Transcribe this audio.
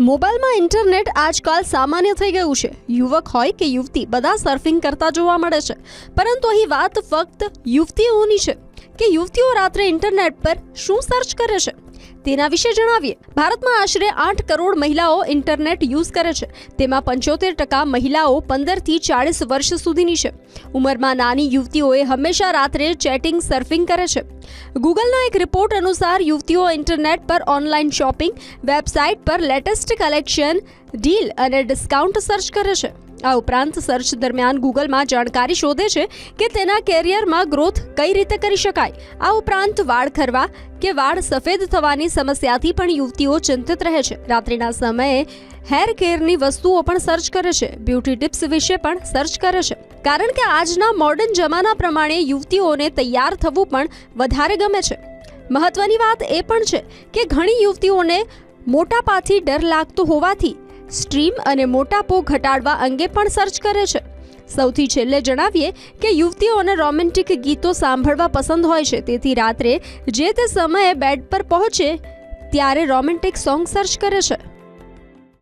મોબાઈલમાં ઇન્ટરનેટ આજકાલ સામાન્ય થઈ ગયું છે. યુવક હોય કે યુવતી બધા સર્ફિંગ કરતા જોવા મળે છે. પરંતુ અહીં વાત ફક્ત યુવતીઓની છે. કે યુવતીઓ રાત્રે ઇન્ટરનેટ પર શું સર્ચ કરે છે? તેના વિશે જણાવીએ. ભારતમાં આશરે આઠ કરોડ મહિલાઓ ઇન્ટરનેટ યુઝ કરે છે. તેમાં પંચોતેર ટકા મહિલાઓ પંદરથી ચાળીસ વર્ષ સુધીની છે. ઉંમરમાં નાની યુવતીઓએ હંમેશા રાત્રે ચેટિંગ સર્ફિંગ કરે છે. ગૂગલના એક રિપોર્ટ અનુસાર યુવતીઓ ઇન્ટરનેટ પર ઓનલાઈન શોપિંગ, વેબસાઇટ પર લેટેસ્ટ કલેક્શન, ડીલ અને ડિસ્કાઉન્ટ સર્ચ કરે છે. આ ઉપરાંત સર્ચ દરમિયાન ગૂગલમાં જાણકારી શોધે છે કે તેના કેરિયરમાં ગ્રોથ કઈ રીતે કરી શકાય. આ ઉપરાંત વાળ ખરવા કે વાળ સફેદ થવાની સમસ્યાથી પણ યુવતીઓ ચિંતિત રહે છે. રાત્રિના સમયે હેર કેરની વસ્તુઓ પણ સર્ચ કરે છે. બ્યુટી ટિપ્સ વિશે પણ સર્ચ કરે છે. કારણ કે આજના મોડર્ન જમાના પ્રમાણે યુવતીઓને તૈયાર થવું પણ વધારે ગમે છે. મહત્વની વાત એ પણ છે કે ઘણી યુવતીઓને મોટાપાથી ડર લાગતો હોવાથી સ્ટ્રીમ અને મોટાપો ઘટાડવા અંગે પણ સર્ચ કરે છે. સૌથી છેલ્લે જણાવીએ કે યુવતીઓને રોમેન્ટિક ગીતો સાંભળવા પસંદ હોય છે. તેથી રાત્રે જે તે સમયે બેડ પર પહોંચે, ત્યારે રોમેન્ટિક સોંગ સર્ચ કરે છે.